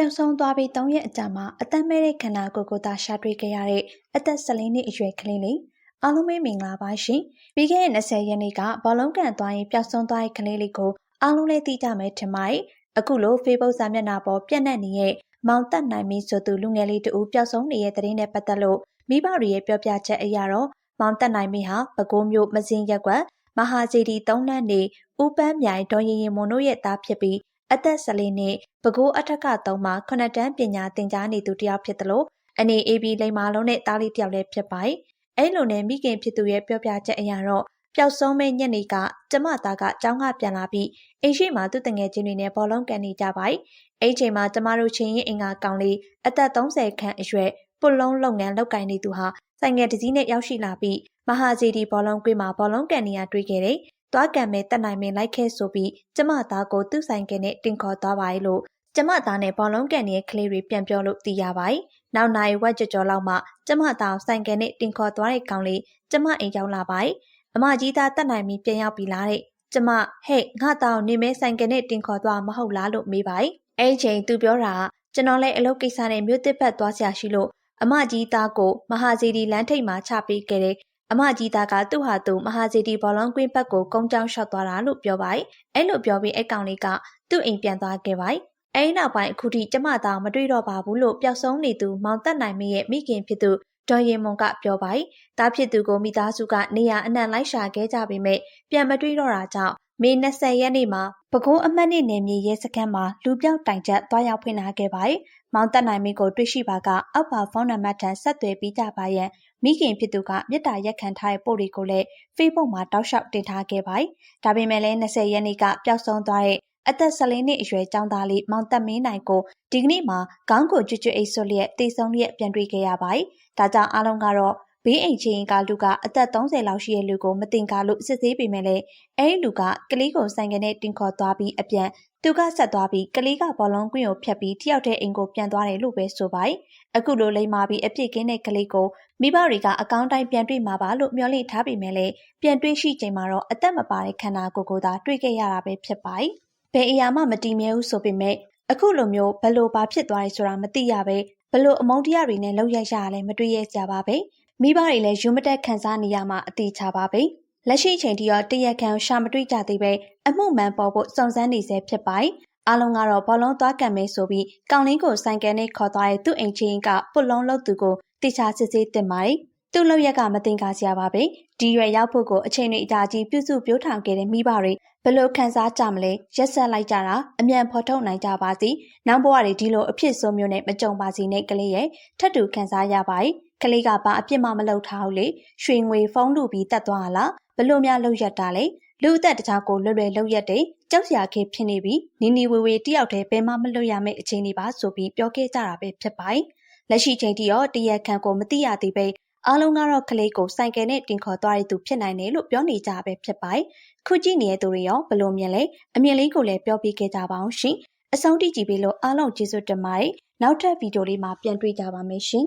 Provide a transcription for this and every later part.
ပျောက်ဆုံးသွားပြီး၃ရက်အကြာမှာအသက်မဲ့တဲ့ခန္ဓာကိုယ်ကိုသာရှာတွေ့ခဲ့ရတဲ့အသက်14နှစ်အရွယ်ကလေးလေးအားလုံးပဲမင်္ဂလာပါရှင်ပြီးခဲ့တဲ့20ရက်နေ့ကဘောလုံးကန်သွားရင်ပျောက်ဆုံးသွားတဲ့ကလေးလေးကိုအားလုံးလည်းသိကြမယ်ထင်ပါတယ်အခုလို Facebook စာမျက်နှာပေါ်ပြန့်နှံ့နေတဲ့မောင်တက်နိုင်မင်းဆိုသူလူငယ်လေးတူပျောက်ဆုံးနေတဲ့တဲ့င်းနဲ့ပတ်သက်လို့မိဘတွေရဲ့ပြောပြချက်အရတော့မောင်တက်နိုင်မင်းဟာပဲခူးမြို့မစင်းရက်ကွက်မဟာဂျီဒီ၃နှစ်နေဦးပန်းမြိုင်ဒေါ်ရင်ရင်မွန်တို့ရဲ့သားဖြစ်ပြီး အသက်14နှစ်ပဲခူးအထက်က3မှာ9တန်းပညာသင်ကြားနေသူတယောက်ဖြစ်တယ်လို့အနေ AB လိမ္မာလုံးနဲ့တားလေးတယောက်လည်းဖြစ်ပါတယ်။အဲ့လိုနဲ့မိခင်ဖြစ်သူရဲ့ပြောပြချက်အရတော့ပျောက်ဆုံးမဲ့ညနေကကျမသားကကျောင်းကပြန်လာပြီးအိမ်ရှိမှသူ့တငယ်ချင်းတွေနဲ့ဘောလုံးကန်နေကြပါတယ်။အဲ့ချိန်မှာကျမတို့ချင်းရင်အင်္ဂါကောင်လေးအသက်30ခန့်အရွယ်ပုတ်လုံးလုပ်ငန်းလုပ်ကိုင်နေသူဟာဆိုင်ငယ်တစ်စီးနဲ့ရောက်ရှိလာပြီးမဟာစီဒီဘောလုံးကွင်းမှာဘောလုံးကန်နေရတွေ့ခဲ့တယ် သွားကံမဲ့တက်နိုင်မင်းလိုက်ခဲ့ဆိုပြီးကျမသားကိုသူ့ဆိုင်ကနဲ့တင်ခေါ်သွားပါလို့ကျမသားနဲ့ဘောလုံးကန်ရဲ့ကလေးတွေပြန်ပြောလို့သိရပါတယ်။နောက်နိုင်ဝက်ကြော်ကြော်လောက်မှကျမသားဆိုင်ကနဲ့တင်ခေါ်သွားတဲ့ကောင်လေးကျမအိမ်ရောက်လာပါတယ်။အမကြီးသားတက်နိုင်မင်းပြန်ရောက်ပြီလားတဲ့။ကျမဟဲ့ငါတောင်နေမဲဆိုင်ကနဲ့တင်ခေါ်သွားမဟုတ်လားလို့မေးပါတယ်။အဲ့ချိန်သူပြောတာကကျွန်တော်လည်းအလုပ်ကိစ္စနဲ့မြို့တစ်ပတ်သွားဆရာရှိလို့အမကြီးသားကိုမဟာစီဒီလမ်းထိပ်မှာချပေးခဲ့တယ် အမကြီးသားကသူ့ဟာသူမဟာစီတီဘောလုံးကွင်းဘက်ကိုကုန်းကြောင်းလျှောက်သွားတာလို့ပြောပါတယ်။အဲ့လိုပြောပြီးအဲ့ကောင်လေးကသူ့အိမ်ပြန်သွားခဲ့ပါတယ်။အဲ့နောက်ပိုင်းအခုထိကျမသားမတွေ့တော့ပါဘူးလို့ပျောက်ဆုံးနေသူမောင်တက်နိုင်မင်းရဲ့မိခင်ဖြစ်သူဒေါ်ရင်မွန်ကပြောပါတယ်။တားဖြစ်သူကိုမိသားစုကနေရာအနှံ့လိုက်ရှာခဲ့ကြပေမဲ့ပြန်မတွေ့တော့တာကြောင့် မေ20ရက်နေ့မှာပဲခူးအမှတ်နှစ်နယ်မြေရဲစခန်းမှာလူပြောက်တိုင်ချက်တွားရောက်ဖွင့်လာခဲ့ပါတယ်။မောင်တက်နိုင်မင်းကိုတွေ့ရှိပါကအောက်ပါဖုန်းနံပါတ်ထံဆက်သွယ်ပြီးကြပါရန်မိခင်ဖြစ်သူကမြစ်တာရက်ခံထားတဲ့ပို့တွေကိုလည်း Facebook မှာတောက်လျှောက်တင်ထားခဲ့ပါတယ်။ဒါပေမဲ့လည်း20ရက်နေ့ကပျောက်ဆုံးသွားတဲ့အသက်14နှစ်အရွယ်ကျောင်းသားလေးမောင်တက်မင်းနိုင်ကိုဒီကနေ့မှာခေါင်းကိုကျွတ်ကျွတ်အိတ်ဆွလျက်တေဆုံးလျက်ပြန်တွေ့ခဲ့ရပါတယ်။ဒါကြောင့်အားလုံးကတော့ ဘေးအိမ်ချင်းကလူကအသက်30လောက်ရှိတဲ့လူကိုမတင်ကားလို့စစ်ဆေးပေမဲ့လည်းအဲဒီလူကကလေးကိုဆိုင်ကနေတင်ခေါ်သွားပြီးအပြန်သူကဆက်သွားပြီးကလေးကဘောလုံးကွင်းကိုဖျက်ပြီးတယောက်တည်းအိမ်ကိုပြန်သွားတယ်လို့ပဲဆိုပါတယ်။အခုလိုလိမ္မာပြီးအပြစ်ကင်းတဲ့ကလေးကိုမိဘတွေကအကောင့်တိုင်းပြန်တွေ့မှာပါလို့မျှော်လင့်ထားပေမဲ့လည်းပြန်တွေ့ရှိချိန်မှာတော့အသက်မပါတဲ့ခန္ဓာကိုယ်ကိုသာတွေ့ခဲ့ရတာပဲဖြစ်ပါတယ်။ဘယ်အရာမှမတည်မြဲဘူးဆိုပေမဲ့အခုလိုမျိုးဘလို့ဘာဖြစ်သွားတယ်ဆိုတာမသိရပဲဘလို့အမုန်းတရားတွေနဲ့လောက်ရရလည်းမတွေ့ရကြပါပဲ။ မိဘတွေလည်းယူမတက်ခံစားနေရမှာအသေးချပါပဲ။လက်ရှိချိန်ထိတော့တရက်ခံရှာမတွေ့ကြသေးပဲအမှုမှန်ပေါ်ဖို့စုံစမ်းနေဆဲဖြစ်ပါတယ်။အားလုံးကတော့ဘောလုံးသွားကံမဲဆိုပြီးကောင်လင်းကိုဆိုင်ကယ်နဲ့ခေါ်သွားတဲ့သူ့အိမ်ချင်းကပုတ်လုံးလုတ်သူကိုတိချာစစ်ဆေးတင်ပါတယ်။သူ့လောက်ရက်ကမတင်ကားစရာပါပဲ။ဒီရွယ်ရောက်ဖို့ကိုအချိန်တွေအကြာကြီးပြုစုပြောထောင်ခဲ့တဲ့မိဘတွေဘလို့ခံစားကြမလဲရက်ဆက်လိုက်ကြတာအမြန်ဖော်ထုတ်နိုင်ကြပါစီ။နောက်ဘဝတွေဒီလိုအဖြစ်ဆိုးမျိုးနဲ့မကြုံပါစေနဲ့ကလေးရဲ့ထပ်တူခံစားရပါတယ်။ ကလေးကဘာအပြစ်မှမလုပ်ထားဘူးလေ။ရွှေငွေဖုံးလူပြီးတတ်သွားလားဘလို့များလှုပ်ရက်တာလဲလူအသက်တခြားကိုလွယ်လွယ်လှုပ်ရက်တဲ့ကြောက်စရာခေဖြစ်နေပြီးနီနီဝေဝေတယောက်တည်းဘယ်မှမလွတ်ရမယ့်အခြေအနေပါဆိုပြီးပြောခဲ့ကြတာပဲဖြစ်ပါတယ်လက်ရှိချိန်ထိတော့တရက်ခန့်ကိုမသိရသေးပဲအားလုံးကတော့ကလေးကိုစိုက်ကယ်နဲ့တင်ခေါ်သွားတဲ့သူဖြစ်နိုင်တယ်လို့ပြောနေကြပဲဖြစ်ပါတယ်ခုကြည့်နေတဲ့သူတွေရောဘလို့မြင်လဲအမြင်လေးကိုလည်းပြောပြခဲ့ကြပါအောင်ရှင်အဆုံးထိကြည့်ပြီးလို့အားလုံးကျေးဇူးတင်ပါတယ်နောက်ထပ်ဗီဒီယိုလေးမှာပြန်တွေ့ကြပါမယ်ရှင်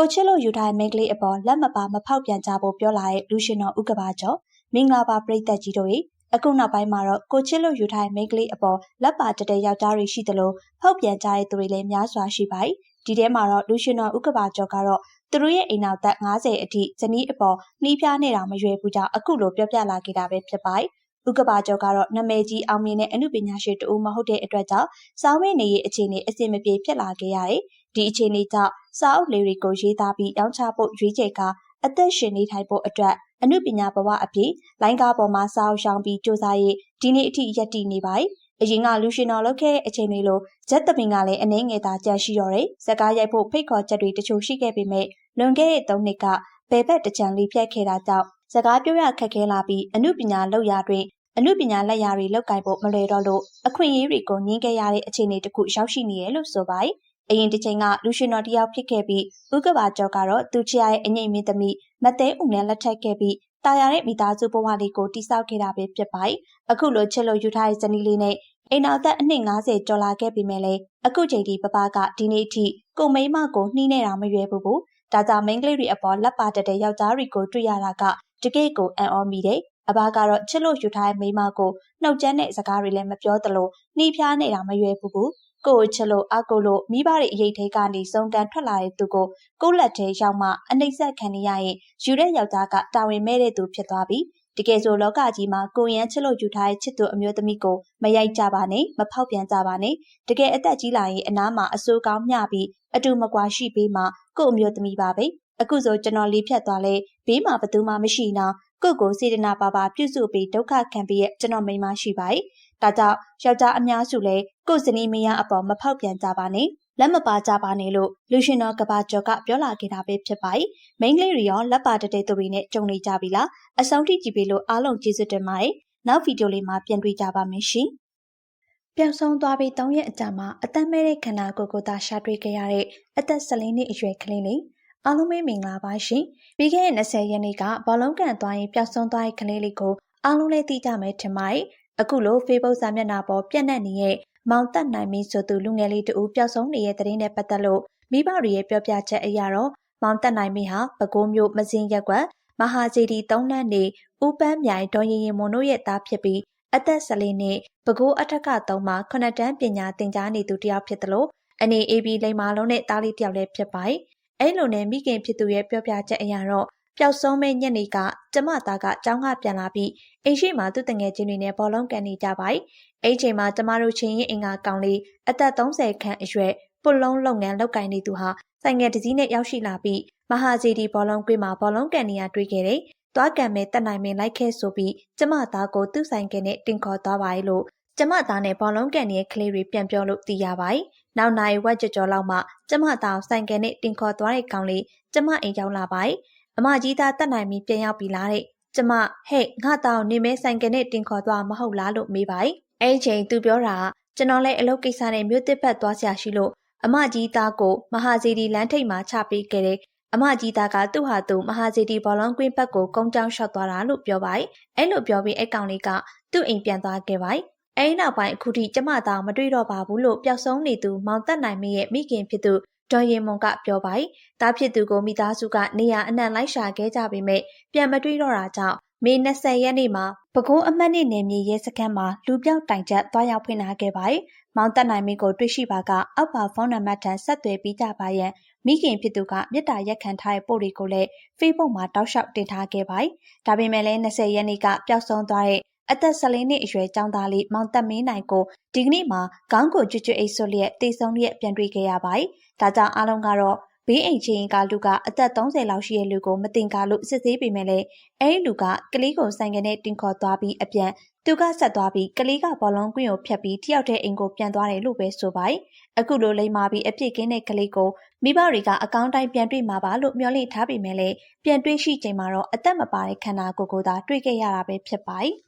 ကိုချစ်လို့ယူထားတဲ့မိန်းကလေးအပေါ်လက်မပါမဖောက်ပြန်ကြဖို့ပြောလာတဲ့လူရှင်တော်ဥက္ကပါကျော်မင်္ဂလာပါပရိသတ်ကြီးတို့ရေအခုနောက်ပိုင်းမှာတော့ကိုချစ်လို့ယူထားတဲ့မိန်းကလေးအပေါ်လက်ပါတတဲ့ယောက်ျားတွေရှိသလိုဖောက်ပြန်ကြတဲ့သူတွေလည်းများစွာရှိပါတယ်ဒီထဲမှာတော့လူရှင်တော်ဥက္ကပါကျော်ကတော့သူတို့ရဲ့အိမ်နောက်သက်90အထိဇနီးအပေါ်နှီးပြားနေတာမရွယ်ဘူးကြောင့်အခုလိုပြောပြလာခဲ့တာပဲဖြစ်ပါတယ်ဥက္ကပါကျော်ကတော့နာမည်ကြီးအောင်မြင်တဲ့အမှုပညာရှင်တဦးမဟုတ်တဲ့အတွက်ကြောင့်စောင်းဝဲနေရေးအခြေအနေအဆင်မပြေဖြစ်လာခဲ့ရတယ်။ ဒီအခြေအနေကြောင့်စာအုပ်လေးတွေကိုရေးသားပြီးရောင်းချဖို့ရွေးချယ်ကအသက်ရှင်နေထိုင်ဖို့အတွက်အမှုပညာဘဝအဖြစ်လိုင်းကားပေါ်မှာစာအုပ်ရှောင်ပြီးစူးစမ်းရေးဒီနေ့အထိရပ်တည်နေပါတယ်။အရင်ကလူရှင်တော်လုပ်ခဲ့တဲ့အချိန်တွေလိုဇက်တပင်ကလည်းအနေငယ်သာကြန့်ရှိတော့တယ်။ဇက်ကားရိုက်ဖို့ဖိတ်ခေါ်ချက်တွေတချို့ရှိခဲ့ပေမဲ့လွန်ခဲ့တဲ့၃နှစ်ကဘယ်ဘက်တကြံလေးဖြတ်ခဲ့တာကြောင့်စကားပြောရခက်ခဲလာပြီးအမှုပညာလောက်ရတွင်အမှုပညာလက်ရာတွေလောက်ကင်ဖို့မလွယ်တော့လို့အခွင့်အရေးတွေကိုညှင်းခဲ့ရတဲ့အခြေအနေတစ်ခုရောက်ရှိနေရလို့ဆိုပါတယ်။ အရင်တစ်ချိန်ကလူရှင်တော်တယောက်ဖြစ်ခဲ့ပြီးဥက္ကဘာကျော်ကတော့သူချရဲ့အငိမ့်မင်းသမီးမတဲဦးနဲ့လက်ထပ်ခဲ့ပြီးတာယာတဲ့မိသားစုဘဝလေးကိုတိဆောက်ခဲ့တာပဲဖြစ်ပါတယ်။အခုလိုချစ်လို့ယူထားတဲ့ဇနီးလေးနဲ့အိမ်နောက်သက်အနှစ်90ကျော်လာခဲ့ပြီမဲ့လေအခုချိန်ဒီပပကဒီနေ့အထိကိုမိမကိုနှီးနေတာမရွယ်ဘူးဘူး။ဒါကြောင့်မိန်းကလေးတွေအပေါ်လက်ပါတက်တဲ့ယောက်ျားတွေကိုတွေ့ရတာကတကယ့်ကိုအံ့ဩမိတယ်အဘကတော့ချစ်လို့ယူထားတဲ့မိန်းမကိုနှုတ်ကြမ်းတဲ့စကားတွေလည်းမပြောသလိုနှီးဖျားနေတာမရွယ်ဘူးဘူး ကိုကိုချစ်လို့အကိုလို့မိဘတွေအရေးထိတ်ကနေစုံကန်ထွက်လာတဲ့သူကိုကိုလက်ထဲရောက်မှအနှိမ့်ဆက်ခံနေရရင်ယူတဲ့ယောက်ျားကတာဝန်မဲ့တဲ့သူဖြစ်သွားပြီတကယ်ဆိုလောကကြီးမှာကိုရန်ချစ်လို့ယူထားတဲ့ချစ်သူအမျိုးသမီးကိုမရိုက်ကြပါနဲ့မဖောက်ပြန်ကြပါနဲ့တကယ်အသက်ကြီးလာရင်အနားမှာအစိုးကောင်းမျှပြီးအတူမကွာရှိပေးမှကို့အမျိုးသမီးပါပဲအခုဆိုကျွန်တော်လေးဖြတ်သွားလဲဘေးမှာဘသူမှမရှိနာကိုကိုစေတနာပါပါပြုစုပြီးဒုက္ခခံပြီးရဲ့ကျွန်တော်မိမရှိပါ යි ။ ဒါကြောင့်ယောက်ျားအများစုလည်းကိုယ်စနီးမယားအပေါ်မဖောက်ပြန်ကြပါနဲ့။လက်မပါကြပါနဲ့လို့လူရှင်တော်ကဘာကျော်ကပြောလာခဲ့တာပဲဖြစ်ပါ යි ။မိန်းကလေးတွေရောလက်ပါတတဲ့သူတွေနဲ့ကြုံနေကြပြီလား။အဆုံးထိကြည့်ပြီးလို့အားလုံးကျေးဇူးတင်ပါတယ်။နောက်ဗီဒီယိုလေးမှာပြန်တွေ့ကြပါမယ်ရှင်။ပျောက်ဆုံးသွားပြီး၃ရက်အကြာမှာအသက်မဲတဲ့ခန္ဓာကိုယ်ကိုသာရှာတွေ့ခဲ့ရတဲ့အသက်၁၄နှစ်အရွယ်ကလေးလေးအားလုံးပဲမင်္ဂလာပါရှင်။ပြီးခဲ့တဲ့20ရက်နေ့ကဘောလုံးကန်သွားရင်ပျောက်ဆုံးသွားတဲ့ကလေးလေးကိုအားလုံးလည်းသိကြမယ်ထင်ပါတယ်။ အခုလို Facebook စာမျက်နှာပေါ်ပြန့်နှံ့နေတဲ့မောင်တက်နိုင်မင်းဆိုသူလူငယ်လေးတူပျောက်ဆုံးနေတဲ့တဲ့င်းနဲ့ပတ်သက်လို့မိဘတွေရဲ့ပြောပြချက်အရတော့မောင်တက်နိုင်မင်းဟာပဲခူးမြို့မစင်းရက်ကွက်မဟာဂျီဒီ၃လမ်းနေဦးပန်းမြိုင်ဒေါ်ရင်ရင်မွန်တို့ရဲ့သားဖြစ်ပြီးအသက်၁၄နှစ်ပဲခူးအထက်က3မှာခုနှစ်တန်းပညာသင်ကြားနေသူတယောက်ဖြစ်တယ်လို့အနေ AB လိမ္မာလုံးနဲ့တားလေးတယောက်လည်းဖြစ်ပါတယ်အဲ့လိုနဲ့မိခင်ဖြစ်သူရဲ့ပြောပြချက်အရတော့ ပျောက်ဆုံးမဲ့ညနေကကျမသားကကျောင်းကပြန်လာပြီးအိမ်ရှိမှာသူ့တငယ်ချင်းတွေနဲ့ဘောလုံးကန်နေကြပါတယ်။အဲ့ချိန်မှာကျမတို့ချင်းရင်အင်္ဂါကောင်လေးအသက်30ခန့်အရွယ်ပုလုံးလုပ်ငန်းလုပ်ကိုင်နေသူဟာဆိုင်ငယ်တစ်စီးနဲ့ရောက်ရှိလာပြီးမဟာဇီဒီဘောလုံးကွင်းမှာဘောလုံးကန်နေရတွေ့ခဲ့တယ်။သွားကန်မဲ့တက်နိုင်မင်းလိုက်ခဲ့ဆိုပြီးကျမသားကိုသူ့ဆိုင်ကနဲ့တင်ခေါ်သွားပါတယ်လို့ကျမသားနဲ့ဘောလုံးကန်နေတဲ့ကလေးတွေပြန်ပြောလို့သိရပါတယ်။နောက်နိုင်ဝက်ကြော်ကြော်လောက်မှကျမသားဆိုင်ကနဲ့တင်ခေါ်သွားတဲ့ကောင်လေးကျမအိမ်ရောက်လာပါတယ်။ အမကြီးသားတက်နိုင်ပြီးပြန်ရောက်ပြီလားတဲ့။ကျမဟဲ့ငါတောင်နေမဲဆိုင်ကနဲ့တင်ခေါ်သွားမဟုတ်လားလို့မေးပါ යි ။အဲ့ချိန်သူပြောတာကကျွန်တော်လည်းအလုပ်ကိစ္စနဲ့မြို့တစ်ဖက်သွားဆရာရှိလို့အမကြီးသားကိုမဟာစီဒီလမ်းထိပ်မှာချပေးခဲ့တယ်။အမကြီးသားကသူ့ဟာသူမဟာစီဒီဘောလုံးကွင်းဘက်ကိုကုန်းချောင်းလျှောက်သွားတာလို့ပြောပါ යි ။အဲ့လိုပြောပြီးအဲ့ကောင်လေးကသူ့အိမ်ပြန်သွားခဲ့ပါ යි ။အဲဒီနောက်ပိုင်းအခုထိကျမသားမတွေ့တော့ပါဘူးလို့ပျောက်ဆုံးနေသူမောင်တက်နိုင်မရဲ့မိခင်ဖြစ်သူ ဒေါ်ရင်မွန်ကပြောပါတယ်။တားဖြစ်သူကိုမိသားစုကနေရာအနှံ့လိုက်ရှာခဲ့ကြပေမဲ့ပြန်မတွေ့တော့တာကြောင့်မေ20ရက်နေ့မှာပဲခူးအမှတ်နှစ်နယ်မြေရဲစခန်းမှာလူပြောက်တိုင်ချက်တွားရောက်ဖွင့်လာခဲ့ပါတယ်။မောင်တက်နိုင်မင်းကိုတွေ့ရှိပါကအောက်ပါဖုန်းနံပါတ်ထံဆက်သွယ်ပြီးကြပါရန်မိခင်ဖြစ်သူကမြစ်တာရက်ခံထားတဲ့ပို့တွေကိုလည်း Facebook မှာတောက်လျှောက်တင်ထားခဲ့ပါတယ်။ဒါပေမဲ့လည်း20ရက်နေ့ကပျောက်ဆုံးသွားတဲ့ အသက်14နှစ်အရွယ်ကျောင်းသားလေးမောင်တက်မင်းနိုင်ကိုဒီကနေ့မှာခေါင်းကိုကျွတ်ကျွတ်အိတ်ဆွလျက်တေဆုံးလျက်ပြန်တွေ့ခဲ့ရပါတယ်။ဒါကြောင့်အားလုံးကတော့ဘေးအိမ်ချင်းကလူကအသက်30လောက်ရှိတဲ့လူကိုမတင်ကားလို့စစ်ဆေးပေမဲ့လည်းအဲဒီလူကကလေးကိုဆိုင်ကနေတင်ခေါ်သွားပြီးအပြန်သူကဆက်သွားပြီးကလေးကဘောလုံးကွင်းကိုဖျက်ပြီးတယောက်တည်းအိမ်ကိုပြန်သွားတယ်လို့ပဲဆိုပါတယ်။အခုလိုလိမ္မာပြီးအပြစ်ကင်းတဲ့ကလေးကိုမိဘတွေကအကောင့်တိုင်းပြန်တွေ့မှာပါလို့မျှော်လင့်ထားပေမဲ့လည်းပြန်တွေ့ရှိချိန်မှာတော့အသက်မပါတဲ့ခန္ဓာကိုယ်ကိုယ်သာတွေ့ခဲ့ရတာပဲဖြစ်ပါတယ်။